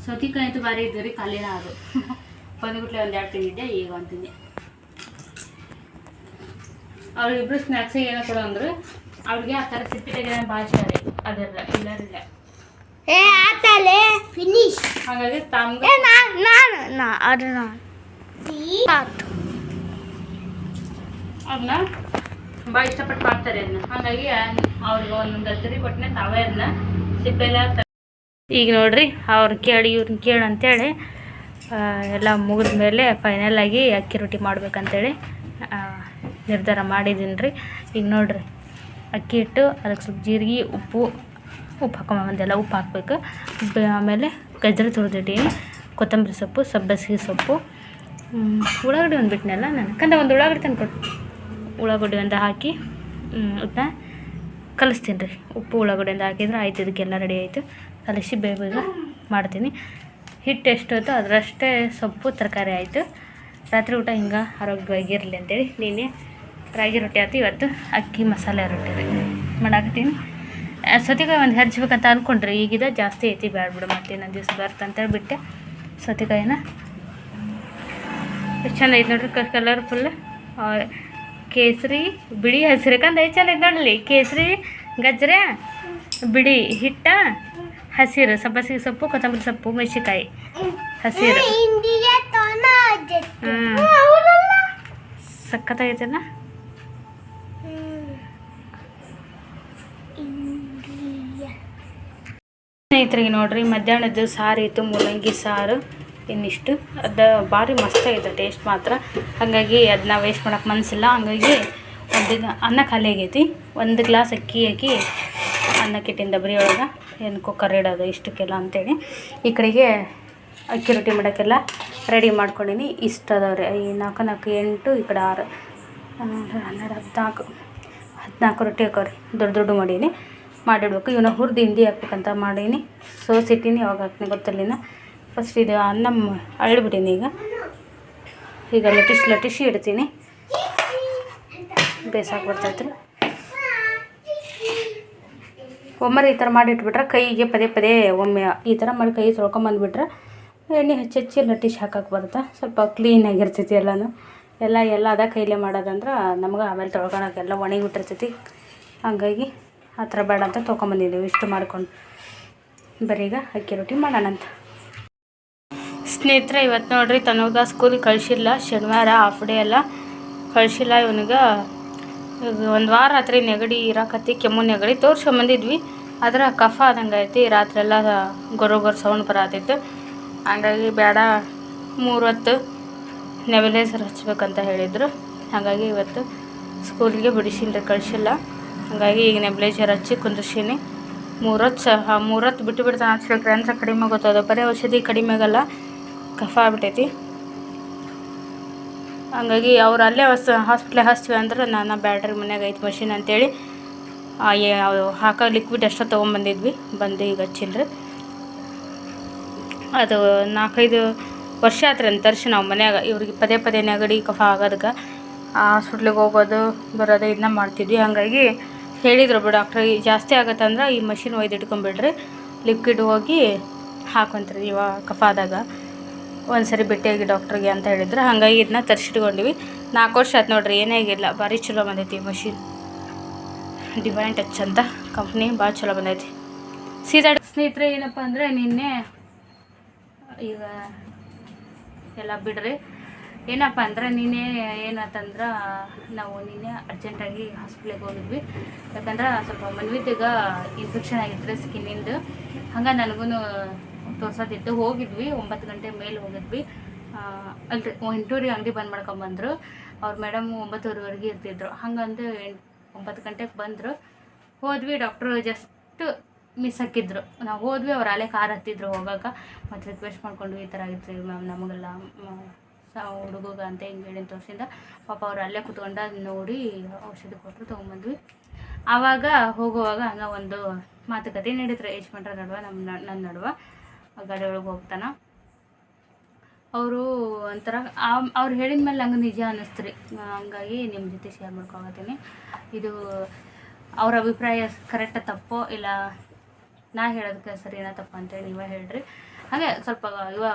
ಸೌತಿಕಾಯಿ ಅಂತೂ ಭಾರಿ ಇದ್ದು ರೀ ಖಾಲಿನ ಅದು. ಬಂದ್ಬಿಟ್ಲೆ ಒಂದು ಎರಡು ತಿಂದಿದ್ದೆ ಈಗ ಒಂದು ತಿಂದೆ. ಸ್ನ್ಯಾಕ್ಸಿಗೆ ಏನೋ ಕೊಡು ಅಂದ್ರೆ. ಅವ್ರಿಗೆ ಆ ಥರ ಸಿಪ್ಪಿ ತೆಗೆದ ಭಾಳ ಇಷ್ಟ ರೀ ಅದಿರಲ್ಲ ಇಲ್ಲರಿಲ್ಲ ಏ ಆತಲೆ ಫಿನಿಶ್ ಹಾಗಾಗಿ ತಮ್ಗೆ ನಾನು ನಾನು ನಾ ಅದು ನಾನು ಅದನ್ನ ಭಾಳ ಇಷ್ಟಪಟ್ಟು ಮಾಡ್ತಾರೆ ಅದನ್ನ ಹಾಗಾಗಿ ಅವ್ರಿಗೆ ಒಂದೊಂದು ಗಲ್ತರಿ ಕೊಟ್ಟನೆ ತಾವೇ ಅದನ್ನ ಸಿಪ್ಪೆಲ್ಲ ಈಗ ನೋಡ್ರಿ, ಅವ್ರು ಕೇಳಿ ಇವ್ರನ್ನ ಕೇಳು ಅಂತೇಳಿ ಎಲ್ಲ ಮುಗಿದ ಮೇಲೆ ಫೈನಲ್ ಆಗಿ ಅಕ್ಕಿ ರೊಟ್ಟಿ ಮಾಡ್ಬೇಕಂತೇಳಿ ನಿರ್ಧಾರ ಮಾಡಿದ್ದೀನಿ ರೀ ಈಗ ನೋಡ್ರಿ, ಅಕ್ಕಿ ಇಟ್ಟು ಅದಕ್ಕೆ ಸ್ವಲ್ಪ ಜೀರಿಗೆ, ಉಪ್ಪು ಉಪ್ಪು ಹಾಕೊಂಬಂದೆಲ್ಲ ಉಪ್ಪು ಹಾಕ್ಬೇಕು. ಆಮೇಲೆ ಗಜ್ಜರಿ ತುರಿದಿಟ್ಟೀನಿ, ಕೊತ್ತಂಬರಿ ಸೊಪ್ಪು, ಸಬ್ಬಸಿಗೆ ಸೊಪ್ಪು ಉಳ್ಳಾಗಡ್ಡೆ ಒಂದು ಬಿಟ್ಟನಲ್ಲ ನಾನು, ಕಂದ ಒಂದು ಉಳ್ಳಾಗಡ್ಡಿ ತಂದ್ಕೊಟ್ಟು ಉಳ್ಳಾಗಡ್ಡಿ ಒಂದು ಹಾಕಿ ಅದನ್ನ ಕಲಿಸ್ತೀನಿ ರೀ. ಉಪ್ಪು ಉಳ್ಳಾಗಡ್ಡಿ ಒಂದು ಹಾಕಿದ್ರೆ ಆಯ್ತು, ಇದಕ್ಕೆಲ್ಲ ರೆಡಿ ಆಯಿತು. ಕಲಿಸಿ ಬೇಗ ಮಾಡ್ತೀನಿ. ಹಿಟ್ಟು ಎಷ್ಟೊತ್ತು ಅದರಷ್ಟೇ ಸೊಪ್ಪು, ತರಕಾರಿ ಆಯಿತು. ರಾತ್ರಿ ಊಟ ಹಿಂಗೆ ಆರೋಗ್ಯವಾಗಿರಲಿ ಅಂತೇಳಿ ನೀನೆ ರಾಗಿ ರೊಟ್ಟಿ ಆಯ್ತು. ಇವತ್ತು ಅಕ್ಕಿ ಮಸಾಲೆ ರೊಟ್ಟಿ ರೀ ಮಾಡಾಕತ್ತೀನಿ. ಸೌತೆಕಾಯಿ ಒಂದು ಹೆಚ್ಚಬೇಕಂತ ಅಂದ್ಕೊಂಡ್ರಿ ಈಗಿದ ಜಾಸ್ತಿ ಐತಿ, ಬ್ಯಾಡ ಬಿಡು, ಮತ್ತೆ ಇನ್ನೊಂದು ದಿವಸ ಬರ್ತ ಅಂತೇಳಿ ಬಿಟ್ಟೆ ಸೌತೆಕಾಯಿನ. ಎಷ್ಟು ಚೆಂದ ಐತೆ ನೋಡ್ರಿ ಕಲರ್ಫುಲ್ ಕೇಸರಿ ಬಿಳಿ ಹಸಿರು ಯಾಕಂದ್ರೆ ಎಷ್ಟು ಚಂದ ನೋಡಲಿ ಕೇಸರಿ ಗಜ್ರೆ ಬಿಳಿ ಹಿಟ್ಟ ಹಸಿರು ಸಬ್ಬಸಿಗೆ ಸೊಪ್ಪು ಕೊತ್ತಂಬರಿ ಸೊಪ್ಪು ಮೆಣಸಿಕಾಯಿ ಹಸಿರು. ಸಖತ್ ಆಗೈತೆ ಹ್ಞೂ ಸಖತ್ತಾಗೈತಲ್ಲ ಸ್ನೇಹಿತರಿಗೆ ನೋಡ್ರಿ ಮಧ್ಯಾಹ್ನದ್ದು ಸಾರು ಇತ್ತು ಮೂಲಂಗಿ ಸಾರು. ಇನ್ನಿಷ್ಟು ಅದು ಭಾರಿ ಮಸ್ತ್ ಆಗೈತೆ ಟೇಸ್ಟ್ ಮಾತ್ರ. ಹಾಗಾಗಿ ಅದನ್ನ ವೇಸ್ಟ್ ಮಾಡೋಕೆ ಮನಸ್ಸಿಲ್ಲ ಹಂಗಾಗಿ ಒಂದು ಅನ್ನ ಖಾಲಿ ಆಗೈತಿ. ಒಂದು ಗ್ಲಾಸ್ ಅಕ್ಕಿ ಹಾಕಿ ಅನ್ನಕ್ಕಿಟ್ಟಿನ ಡಬರಿ ಒಳಗೆ. ಏನು ಕುಕ್ಕರ್ ಇಡೋದು ಇಷ್ಟಕ್ಕೆಲ್ಲ ಅಂತೇಳಿ. ಈ ಕಡೆಗೆ ಅಕ್ಕಿ ರೊಟ್ಟಿ ಮಾಡೋಕ್ಕೆಲ್ಲ ರೆಡಿ ಮಾಡ್ಕೊಂಡೀನಿ. ಇಷ್ಟು ಅದಾವ್ರಿ ಈ ನಾಲ್ಕು ನಾಲ್ಕು, ಎಂಟು, ಈ ಕಡೆ ಆರು, ಹನ್ನೆರಡು ಹದಿನಾಲ್ಕು ಹದಿನಾಲ್ಕು ರೊಟ್ಟಿ ಹಾಕೋರಿ. ದೊಡ್ಡ ದೊಡ್ಡ ಮಾಡೀನಿ. ಮಾಡಿಡ್ಬೇಕು. ಇವನ್ನ ಹುರಿದು ಹಿಂಡಿ ಹಾಕ್ಬೇಕಂತ ಮಾಡೀನಿ. ಸೋಸಿಟ್ಟಿನಿ. ಯಾವಾಗ ಹಾಕ್ತೀನಿ ಗೊತ್ತಿಲ್ಲ ಫಸ್ಟ್ ಇದು ಅನ್ನ ಅಳ್ಬಿಟ್ಟೀನಿ ಈಗ. ಈಗ ಲಟಿಸಿ ಲಟಿಸಿ ಇಡ್ತೀನಿ. ಬೇಸಾಗಿ ಬರ್ತೈತ್ರಿ ಒಮ್ಮೆ ಈ ಥರ ಮಾಡಿ ಇಟ್ಬಿಟ್ರೆ ಕೈಗೆ ಪದೇ ಪದೇ ಒಮ್ಮೆ ಈ ಥರ ಮಾಡಿ ಕೈ ತೊಳ್ಕೊಂಬಂದ್ಬಿಟ್ರೆ ಎಣ್ಣೆ ಹಚ್ಚಿ ಹಚ್ಚಿ ಲಟ್ಟಿಸಿ ಹಾಕಕ್ಕೆ ಬರುತ್ತೆ. ಸ್ವಲ್ಪ ಕ್ಲೀನಾಗಿರ್ತೈತಿ ಎಲ್ಲನೂ. ಎಲ್ಲ ಎಲ್ಲ ಅದ ಕೈಲೇ ಮಾಡೋದಂದ್ರೆ ನಮ್ಗೆ ಆಮೇಲೆ ತೊಳ್ಕೊಳಕ್ಕೆಲ್ಲ ಒಣಗಿ ಬಿಟ್ಟಿರ್ತೈತಿ. ಹಾಗಾಗಿ ಆ ಥರ ಬೇಡ ಅಂತ ತೊಗೊಂಬಂದಿದ್ದೀವಿ ಇಷ್ಟು ಮಾಡ್ಕೊಂಡು. ಬರೀ ಈಗ ಅಕ್ಕಿ ರೊಟ್ಟಿ ಮಾಡೋಣಂತ. ಸ್ನೇಹಿತರೆ ಇವತ್ತು ನೋಡ್ರಿ ತನಗ ಸ್ಕೂಲಿಗೆ ಕಳಿಸಿಲ್ಲ, ಶನಿವಾರ ಹಾಫ್ ಡೇ ಎಲ್ಲ ಕಳಿಸಿಲ್ಲ ಇವನಿಗೆ. ಒಂದು ವಾರ ರಾತ್ರಿ ನೆಗಡಿ ಇರಾಕತ್ತಿ, ಕೆಮ್ಮು, ನೆಗಡಿ ತೋರ್ಸ್ಕೊಂಬಂದಿದ್ವಿ. ಆದ್ರೆ ಕಫ ಆದಂಗೆ ಐತಿ, ರಾತ್ರಿ ಎಲ್ಲ ಗೊರ ಗೊರ ಸೌಂಡ್ ಬರತೈತೆ. ಹಂಗಾಗಿ ಬೇಡ ಮೂರತ್ತು ನೆಬಿಲೈಸರ್ ಹಚ್ಬೇಕಂತ ಹೇಳಿದರು. ಹಾಗಾಗಿ ಇವತ್ತು ಸ್ಕೂಲಿಗೆ ಬಿಡಿಸಿಲ್ಲ ಕಳಿಸಿಲ್ಲ. ಹಾಗಾಗಿ ಈಗ ನೆಬಿಲೈಸರ್ ಹಚ್ಚಿ ಕುಂದಿಸೀನಿ ಮೂರತ್ತು ಸಹ ಮೂರು ಹೊತ್ತು ಬಿಟ್ಟು ಬಿಡ್ತಾನೆ ಹಚ್ಬೇಕ್ರಿ ಅಂದ್ರೆ ಕಡಿಮೆ ಗೊತ್ತದ ಬರೀ ಔಷಧಿ ಕಡಿಮೆ ಆಗಲ್ಲ ಕಫ ಆಗ್ಬಿಟ್ಟೈತಿ ಹಂಗಾಗಿ ಅವ್ರು ಅಲ್ಲೇ ಹೊಸ ಹಾಸ್ಪಿಟ್ಲಿಗೆ ಹಚ್ತೀವಿ ಅಂದ್ರೆ ನಾನು ಬ್ಯಾಟ್ರಿ ಮನ್ಯಾಗ ಐತೆ ಮಷಿನ್ ಅಂತೇಳಿ ಆ, ಏ- ಅವು ಹಾಕೋ ಲಿಕ್ವಿಡ್ ಅಷ್ಟೇ ತೊಗೊಂಬಂದಿದ್ವಿ ಬಂದು ಈಗ ಹಚ್ಚಿಲ್ರಿ. ಅದು ನಾಲ್ಕೈದು ವರ್ಷ ಆತ್ರಿ ತರ್ಸಿ ನಾವು ಮನ್ಯಾಗ ಇವ್ರಿಗೆ ಪದೇ ಪದೇ ನೆಗಡಿ ಕಫ ಆಗೋದಕ್ಕೆ ಹಾಸ್ಪಿಟ್ಲಿಗೆ ಹೋಗೋದು ಬರೋದು ಇದನ್ನ ಮಾಡ್ತಿದ್ವಿ. ಹಾಗಾಗಿ ಹೇಳಿದ್ರು ಬಿಡು ಡಾಕ್ಟ್ರ್ ಜಾಸ್ತಿ ಆಗತ್ತಂದ್ರೆ ಈ ಮಷಿನ್ ಒಯ್ದು ಇಟ್ಕೊಂಬಿಡ್ರಿ ಲಿಕ್ವಿಡ್ ಹೋಗಿ ಹಾಕೊಂತ್ರಿ ಇವಾಗ ಕಫ ಆದಾಗ. ಒಂದು ಸರಿ ಭೇಟಿಯಾಗಿ ಡಾಕ್ಟ್ರಿಗೆ ಅಂತ ಹೇಳಿದ್ರು. ಹಾಗಾಗಿ ಇದನ್ನ ತರಿಸಿಟ್ಕೊಂಡಿವಿ. ನಾಲ್ಕು ವರ್ಷ ಆಯ್ತು ನೋಡ್ರಿ, ಏನೇ ಆಗಿಲ್ಲ. ಭಾರಿ ಚಲೋ ಬಂದೈತಿ ಮಷಿನ್ ಡಿವೈನ್ ಟಚ್ ಅಂತ. ಕಂಪ್ನಿ ಭಾಳ ಚಲೋ ಬಂದೈತಿ. ಸೀದಾ ಸ್ನೇಹಿತರೆ, ಏನಪ್ಪ ಅಂದರೆ ನಿನ್ನೆ, ಈಗ ಎಲ್ಲ ಬಿಡ್ರಿ. ಏನಪ್ಪ ಅಂದ್ರೆ ನಿನ್ನೆ ಏನಾತಂದ್ರೆ, ನಾವು ನಿನ್ನೆ ಅರ್ಜೆಂಟಾಗಿ ಹಾಸ್ಪಿಟ್ಲಿಗೆ ಹೋಗಿದ್ವಿ. ಯಾಕಂದ್ರೆ ಸ್ವಲ್ಪ ಮನ್ವಿದ್ದಾಗ ಇನ್ಫೆಕ್ಷನ್ ಆಗಿತ್ತು ಸ್ಕಿನ್ನಿಂದು ಹಂಗೆ ನನಗೂ ತೋರ್ಸೋದಿತ್ತು ಹೋಗಿದ್ವಿ, ಒಂಬತ್ತು ಗಂಟೆ ಮೇಲೆ ಹೋಗಿದ್ವಿ. ಅಲ್ರಿ ಎಂಟೂವರೆಗೆ ಅಂಗಡಿ ಬಂದ್ ಮಾಡ್ಕೊಂಬಂದ್ರು ಅವ್ರ ಮೇಡಮ್ ಒಂಬತ್ತುವರೆವರೆಗೆ ಇರ್ತಿದ್ರು. ಹಂಗಂದು ಎಂಟು ಒಂಬತ್ತು ಗಂಟೆಗೆ ಬಂದರು. ಹೋದ್ವಿ ಡಾಕ್ಟ್ರು ಜಸ್ಟ್ ಮಿಸ್ ಹಾಕಿದ್ರು. ನಾವು ಹೋದ್ವಿ, ಅವ್ರು ಅಲ್ಲೇ ಕಾರ್ ಹತ್ತಿದ್ರು ಹೋಗಾಕ. ಮತ್ತು ರಿಕ್ವೆಸ್ಟ್ ಮಾಡ್ಕೊಂಡ್ವಿ, ಈ ಥರ ಆಗಿತ್ತು ರೀ ಮ್ಯಾಮ್ ನಮಗೆಲ್ಲ ಹುಡುಗ ಅಂತ ಹಿಂಗೆ ಹೇಳಿ ತೋರಿಸಿಂದ ಪಾಪ ಅವ್ರು ಅಲ್ಲೇ ಕುತ್ಕೊಂಡು ನೋಡಿ ಔಷಧಿ ಕೊಟ್ಟರು ತೊಗೊಂಬಂದ್ವಿ. ಆವಾಗ ಹೋಗುವಾಗ ಹಂಗೆ ಒಂದು ಮಾತುಕತೆ ನಡೀತಾರೆ. ಯಜಮಾನ್ರ ನಡುವ ನಮ್ಮ ನನ್ನ ನಡುವೆ. ಗಾಡಿ ಒಳಗೆ ಹೋಗ್ತಾನ. ಅವರು ಒಂಥರ ಅವ್ರು ಹೇಳಿದ ಮೇಲೆ ನಂಗೆ ನಿಜ ಅನ್ನಿಸ್ತು ರೀ ಹಂಗಾಗಿ ನಿಮ್ಮ ಜೊತೆ ಶೇರ್ ಮಾಡ್ಕೊಳತ್ತೀನಿ ಇದು ಅವ್ರ ಅಭಿಪ್ರಾಯ ಕರೆಕ್ಟ ತಪ್ಪೋ ಇಲ್ಲ ನಾ ಹೇಳೋದಕ್ಕೆ ಸರಿನಾ ತಪ್ಪ ಅಂತೇಳಿ ನೀವೇ ಹೇಳ್ರಿ. ಹಾಗೆ ಸ್ವಲ್ಪ ಇವ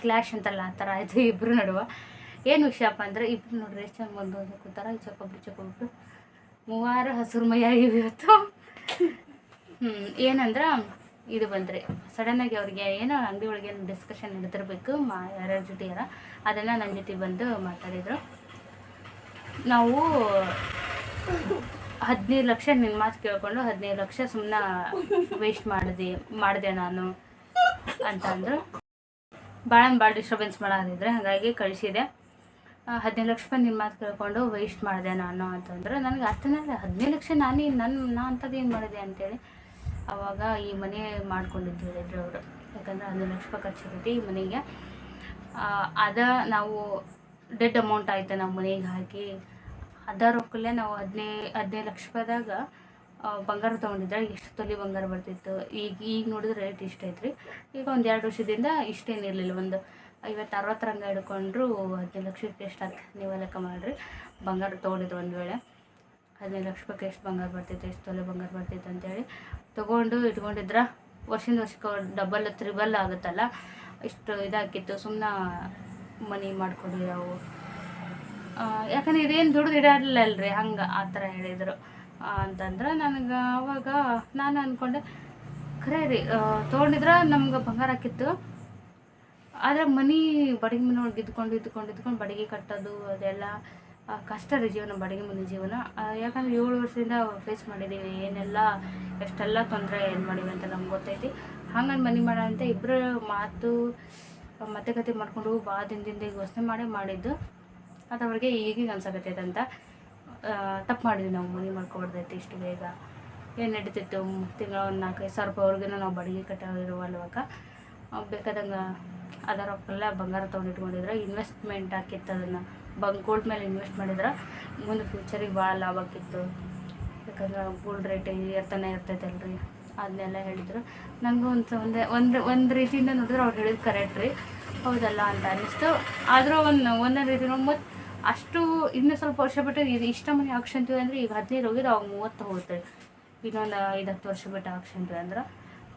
ಕ್ಲಾಶ್ ಅಂತಲ್ಲ ಆ ಥರ ಆಯಿತು ಇಬ್ಬರು ನಡುವೆ. ಏನು ವಿಷಯಪ್ಪ ಅಂದರೆ ಇಬ್ಬರು ನೋಡ್ರಿ ಎಷ್ಟು ಚಂದ ಒಂದು ಒಂದು ಕೂತಾರ. ಚಕ್ಕೊಬ್ರು ಚಕ್ಕೊಬ್ರು ಮೂವಾರು ಹಸಿರು ಮೈ ಇವತ್ತು. ಏನಂದ್ರೆ ಇದು ಬಂದರೆ. ಸಡನ್ನಾಗಿ ಅವ್ರಿಗೆ ಏನೋ ಅಂಗಡಿ ಒಳಗೆ ಏನು ಡಿಸ್ಕಷನ್ ನಡೆದಿರಬೇಕು, ಮಾ ಯಾರ್ಯಾರ ಜೊತೆ ಯಾರ ಅದೆಲ್ಲ ನನ್ನ ಜೊತೆ ಬಂದು ಮಾತಾಡಿದರು. ನಾವು ಹದಿನೈದು ಲಕ್ಷ ನಿನ್ನ ಮಾತು ಕೇಳಿಕೊಂಡು ಹದಿನೈದು ಲಕ್ಷ ಸುಮ್ಮನೆ ವೇಸ್ಟ್ ಮಾಡಿದೆ ಮಾಡಿದೆ ನಾನು ಅಂತ ಅಂದರು. ಭಾಳ ಭಾಳ ಡಿಸ್ಟರ್ಬೆನ್ಸ್ ಮಾಡಿದ್ರೆ ಹಾಗಾಗಿ ಕಳಿಸಿದೆ. ಹದಿನೈದು ಲಕ್ಷ ರೂಪಾಯಿ ನಿಮ್ಮ ಮಾತು ಕೇಳ್ಕೊಂಡು ವೇಸ್ಟ್ ಮಾಡಿದೆ ನಾನು ಅಂತಂದ್ರೆ ನನಗೆ ಅರ್ಥನೇ ಹದಿನೈದು ಲಕ್ಷ ನಾನೇ ನನ್ನ ನಾ ಅಂಥದ್ದು ಏನು ಮಾಡಿದೆ ಅಂತೇಳಿ. ಅವಾಗ ಈ ಮನೆ ಮಾಡ್ಕೊಂಡಿದ್ದು ಹೇಳಿದ್ರು ಅವರು. ಯಾಕಂದ್ರೆ ಒಂದು ಲಕ್ಷ ರೂಪಾಯಿ ಖರ್ಚಾಗೈತಿ ಈ ಮನೆಗೆ ಅದ ನಾವು ಡೆಡ್ ಅಮೌಂಟ್ ಆಯ್ತು ನಮ್ಮ ಮನೆಗೆ ಹಾಕಿ. ಅದ ರೊಕ್ಕಲ್ಲೇ ನಾವು ಹದಿನೈದು ಹದಿನೈದು ಲಕ್ಷ ರೂಪಾಯಿದಾಗ ಬಂಗಾರ ತೊಗೊಂಡಿದ್ರೆ ಎಷ್ಟು ತೊಲಿ ಬಂಗಾರ ಬರ್ತಿತ್ತು. ಈಗ ಈಗ ನೋಡಿದ್ರೆ ರೇಟ್ ಇಷ್ಟ ಐತ್ರಿ. ಈಗ ಒಂದು ಎರಡು ವರ್ಷದಿಂದ ಇಷ್ಟೇನಿರಲಿಲ್ಲ ಒಂದು ಐವತ್ತು ಅರವತ್ತು ರಂಗ ಹಿಡ್ಕೊಂಡ್ರು ಹದಿನೈದು ಲಕ್ಷಕ್ಕೆ ಎಷ್ಟು ಆಗ್ತದೆ ನೀವು ಲೆಕ್ಕ ಮಾಡಿರಿ. ಬಂಗಾರ ತೊಗೊಂಡಿದ್ದು ಒಂದು ವೇಳೆ. ಹದಿನೈದು ಲಕ್ಷ ರೂಪಾಯಿಗೆ ಎಷ್ಟು ಬಂಗಾರ ಬರ್ತೈತೆ ಎಷ್ಟು ತೊಲೆ ಬಂಗಾರ ಬರ್ತೈತೆ ಅಂತೇಳಿ ತೊಗೊಂಡು ಇಟ್ಕೊಂಡಿದ್ರೆ. ವರ್ಷದಿಂದ ವರ್ಷಕ್ಕೆ ಡಬಲ್ ತ್ರಿಬಲ್ ಆಗುತ್ತಲ್ಲ, ಇಷ್ಟು ಇದಾಕಿತ್ತು ಸುಮ್ಮನೆ ಮನಿ ಮಾಡ್ಕೊಂಡು ಅವು ಯಾಕಂದ್ರೆ ಇದೇನು ದುಡ್ದು ಇಡಲಿಲ್ಲ ಅಲ್ರಿ ಹಂಗೆ ಆ ಥರ ಹೇಳಿದರು. ಅಂತಂದ್ರೆ ನನಗೆ ಅವಾಗ ನಾನು ಅಂದ್ಕೊಂಡೆ ಖರೆ ರೀ ತೊಗೊಂಡಿದ್ರೆ ನಮ್ಗೆ ಬಂಗಾರ ಹಾಕಿತ್ತು. ಆದರೆ ಮನಿ ಬಡಗಿ ಮನೆ ಒಳಗೆ ಇದ್ಕೊಂಡು ಇದ್ಕೊಂಡು ಇದ್ಕೊಂಡು ಬಡಗಿ ಕಟ್ಟೋದು ಅದೆಲ್ಲ ಆ, ಕಷ್ಟ ರೀ ಜೀವನ ಬಡಗಿ ಮನೆ ಜೀವನ ಯಾಕಂದ್ರೆ ಏಳು ವರ್ಷದಿಂದ ಫೇಸ್ ಮಾಡಿದ್ದೀವಿ ಏನೆಲ್ಲ ಎಷ್ಟೆಲ್ಲ ತೊಂದರೆ ಏನು ಮಾಡೀವಿ ಅಂತ ನಮ್ಗೆ ಗೊತ್ತೈತಿ. ಹಂಗಂದು ಮನೆ ಮಾಡೋ ಅಂತ ಇಬ್ಬರು ಮಾತು ಮತ್ತೆ ಕತೆ ಮಾಡ್ಕೊಂಡು ಭಾಳ ದಿನದಿಂದ ಯೋಚನೆ ಮಾಡೇ ಮಾಡಿದ್ದು. ಅದು ಅವ್ರಿಗೆ ಈಗೀಗ ಅನ್ಸಕತ್ತೈತೆ ಅಂತ ತಪ್ಪು ಮಾಡಿದ್ವಿ ನಾವು ಮನೆ ಮಾಡ್ಕೊಬಾರ್ದೈತಿ ಇಷ್ಟು ಬೇಗ. ಏನು ನಡೀತಿತ್ತು ತಿಂಗಳ ಒಂದು ನಾಲ್ಕೈದು ಸಾವಿರ ರೂಪಾಯಿವರೆಗೂ ನಾವು ಬಡಗಿ ಕಟ್ಟಿರುವಲ್ವಾಗ ಬೇಕಾದಂಗೆ ಅದರ ರೊಕ್ಕೆಲ್ಲ ಬಂಗಾರ ತೊಗೊಂಡಿಟ್ಕೊಂಡಿದ್ರೆ ಇನ್ವೆಸ್ಟ್ಮೆಂಟ್ ಹಾಕಿತ್ತು ಅದನ್ನು ಬಂಗ್ ಗೋಲ್ಡ್ ಮೇಲೆ ಇನ್ವೆಸ್ಟ್ ಮಾಡಿದ್ರೆ ಮುಂದೆ ಫ್ಯೂಚರಿಗೆ ಭಾಳ ಲಾಭ ಆಕಿತ್ತು ಯಾಕಂದ್ರೆ ಗೋಲ್ಡ್ ರೇಟ್ ಏರ್ತಾನೆ ಇರ್ತೈತೆ ಅಲ್ರಿ ಅದನ್ನೆಲ್ಲ ಹೇಳಿದ್ರು. ನನಗೂ ಒಂದು ಒಂದು ಒಂದು ಒಂದು ರೀತಿಯಿಂದ ನೋಡಿದ್ರೆ ಅವ್ರು ಹೇಳಿದ್ದು ಕರೆಕ್ಟ್ ರೀ. ಹೌದಲ್ಲ ಅಂತ ಅನ್ನಿಸ್ತು. ಆದರೂ ಒಂದು, ಒಂದೊಂದು ರೀತಿ ಮತ್ತು ಅಷ್ಟು ಇನ್ನೂ ಸ್ವಲ್ಪ ವರ್ಷ ಬಿಟ್ಟು ಇದು ಇಷ್ಟ ಮನೆ ಹಾಕ್ಸಂತೀವಿ ಅಂದರೆ ಈಗ ಹದಿನೈದು ಹೋಗಿದ್ರೆ ಅವಾಗ ಮೂವತ್ತು ಹೋಗುತ್ತೆ. ಇನ್ನೊಂದು ಐದು, ಹತ್ತು ವರ್ಷ ಬಿಟ್ಟು ಹಾಕ್ಸಂತೀವಿ ಅಂದ್ರೆ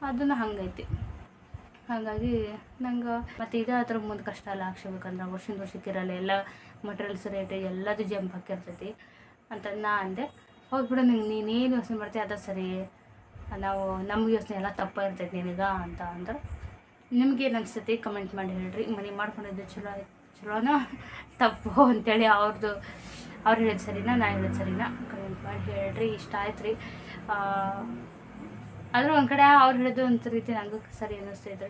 ಅದನ್ನು ಹಂಗೈತಿ. ಹಾಗಾಗಿ ನಂಗೆ ಮತ್ತು ಇದು ಅದ್ರ ಮುಂದೆ ಕಷ್ಟ ಎಲ್ಲ ಹಾಕ್ಸ್ಬೇಕಂದ್ರೆ ವರ್ಷದಿಂದ ವರ್ಷಕ್ಕೆ ಇರಲ್ಲ, ಎಲ್ಲ ಮಟೀರಿಯಲ್ಸ್ ರೇಟ್ ಎಲ್ಲದು ಜಂಪ್ ಹಾಕಿರ್ತೈತಿ ಅಂತ ನಾ ಅಂದೆ. ಹೌದು ಬಿಡು ನಿಂಗೆ ನೀನೇನು ಯೋಚನೆ ಮಾಡ್ತೀಯ ಅದ ಸರಿ. ನಾವು ನಮ್ಗೆ ಯೋಚನೆ ಎಲ್ಲ ತಪ್ಪ ಇರ್ತೈತಿ ನಿನಗೆ ಅಂತ ಅಂದ್ರೆ. ನಿಮ್ಗೇನು ಅನಿಸ್ತೈತಿ ಕಮೆಂಟ್ ಮಾಡಿ ಹೇಳ್ರಿ. ಮನೆ ಮಾಡ್ಕೊಂಡಿದ್ದು ಚಲೋ ಚಲೋನೋ ತಪ್ಪು ಅಂತೇಳಿ ಅವ್ರದ್ದು ಅವ್ರು ಹೇಳಿದ ಸರಿನಾ, ನಾ ಹೇಳಿದ ಸರಿನಾ ಕಮೆಂಟ್ ಮಾಡಿ ಹೇಳ್ರಿ. ಇಷ್ಟ ಆಯ್ತು ರೀ ಆದರೂ ಒಂದು ಕಡೆ ಅವ್ರು ಹೇಳಿದ್ದು ಒಂದು ರೀತಿ ನನಗೂ ಸರಿ ಅನ್ನಿಸ್ತೈತೆ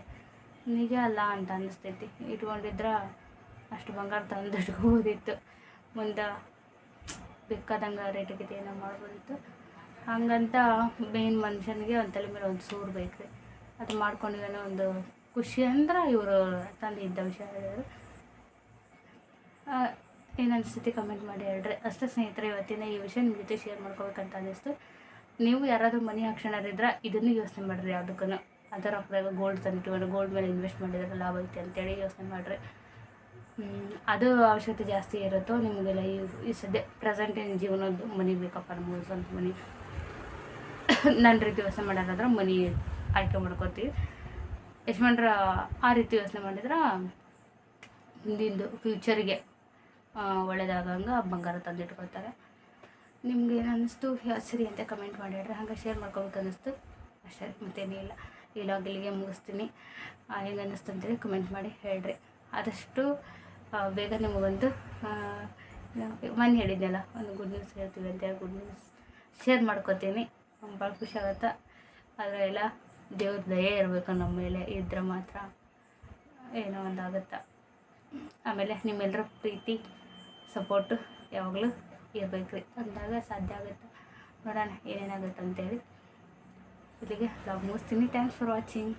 ನಿಜ ಅಲ್ಲ ಅಂತ ಅನ್ನಿಸ್ತೈತಿ. ಇಟ್ಕೊಂಡಿದ್ರೆ ಅಷ್ಟು ಬಂಗಾರ ತಂದು ಇಟ್ಕೋಬೋದಿತ್ತು. ಮುಂದೆ ಬೇಕಾದಂಗೆ ರೇಟಿಗೆ ಏನೋ ಮಾಡ್ಬೋದಿತ್ತು. ಹಂಗಂತ ಮೇನ್ ಮನುಷ್ಯನಿಗೆ ಒಂದು ತಲೆ ಮೇಲೆ ಒಂದು ಸೂರು ಬೇಕು ರೀ ಅದು ಮಾಡ್ಕೊಂಡಿದ್ದೇನೆ ಒಂದು ಖುಷಿ ಅಂದ್ರೆ ಇವರು ತಂದಿದ್ದ ವಿಷಯ ಹೇಳಿದರು. ಏನು ಅನಿಸ್ತೈತಿ ಕಮೆಂಟ್ ಮಾಡಿ ಹೇಳ್ರಿ. ಅಷ್ಟೇ ಸ್ನೇಹಿತರೆ, ಇವತ್ತಿನ ಈ ವಿಷಯ ನಿಮ್ಮ ಜೊತೆ ಶೇರ್ ಮಾಡ್ಕೋಬೇಕಂತ ಅನ್ನಿಸ್ತು. ನೀವು ಯಾರಾದರೂ ಮನಿ ಹಾಕ್ಸೋಣರಿದ್ರೆ ಇದನ್ನು ಯೋಚನೆ ಮಾಡಿರಿ ಯಾವುದಕ್ಕೂ ಅದರ ಅಪ್ರಾಗ ಗೋಲ್ಡ್ ತಂದಿಟ್ಟು ಗೋಲ್ಡ್ ಮೇಲೆ ಇನ್ವೆಸ್ಟ್ ಮಾಡಿದ್ರೆ ಲಾಭ ಐತೆ ಅಂತೇಳಿ ಯೋಚನೆ ಮಾಡಿರಿ. ಅದು ಅವಶ್ಯಕತೆ ಜಾಸ್ತಿ ಇರುತ್ತೋ ನಿಮಗೆಲ್ಲ ಈ ಸದ್ಯ ಏನು ಜೀವನದ್ದು ಮನಿ ಬೇಕಪ್ಪ ನಮಗೆ ಸ್ವಂತ ಮನಿ. ನನ್ನ ರೀತಿ ಯೋಚನೆ ಮಾಡೋದಾದ್ರೆ ಮನಿ ಆಯ್ಕೆ ಮಾಡ್ಕೋತೀವಿ. ಯಜಮಾನ್ರ ಆ ರೀತಿ ಯೋಚನೆ ಮಾಡಿದ್ರೆ ಮುಂದಿಂದು ಫ್ಯೂಚರಿಗೆ ಒಳ್ಳೇದಾಗಂಗೆ ಬಂಗಾರ ತಂದಿಟ್ಕೊಳ್ತಾರೆ. ನಿಮ್ಗೆ ಏನು ಅನ್ನಿಸ್ತು? ಸರಿ ಅಂತ ಕಮೆಂಟ್ ಮಾಡಿಡ್ರಿ ಹಂಗೆ ಶೇರ್ ಮಾಡ್ಕೋಬೇಕು ಅನ್ನಿಸ್ತು. ಅಷ್ಟೇ ಮತ್ತೇನಿಲ್ಲ ಈ ಲಾಗ್ ಇಲ್ಲಿಗೆ ಮುಗಿಸ್ತೀನಿ. ಹೆಂಗೆ ಅನ್ನಿಸ್ತು ಅಂತೇಳಿ ಕಮೆಂಟ್ ಮಾಡಿ ಹೇಳ್ರಿ. ಆದಷ್ಟು ಬೇಗ ಬೇಗ ನಿಮಗೊಂದು ಮನೆ ಹೇಳಿದ್ನಲ್ಲ, ಒಂದು ಗುಡ್ ನ್ಯೂಸ್ ಹೇಳ್ತೀವಿ ಅಂತೇಳಿ ಗುಡ್ ನ್ಯೂಸ್ ಶೇರ್ ಮಾಡ್ಕೋತೀನಿ. ಭಾಳ ಖುಷಿ ಆಗುತ್ತೆ? ಆದರೆ ಎಲ್ಲ ದೇವ್ರ ದಯೆ ಇರಬೇಕು ನಮ್ಮ ಮೇಲೆ. ಇದ್ರೆ ಮಾತ್ರ ಏನೋ ಒಂದು ಆಗುತ್ತೆ ಆಮೇಲೆ ನಿಮ್ಮೆಲ್ಲರ ಪ್ರೀತಿ ಸಪೋರ್ಟು ಯಾವಾಗಲೂ ಇರಬೇಕು ರೀ. ಅಂದಾಗ ಸಾಧ್ಯ ಆಗುತ್ತೆ. ನೋಡೋಣ ಏನೇನಾಗುತ್ತೆ ಅಂತೇಳಿ ಇಲ್ಲಿಗೆ ಲವ್ ಮುಗಿಸ್ತೀನಿ. Thanks for watching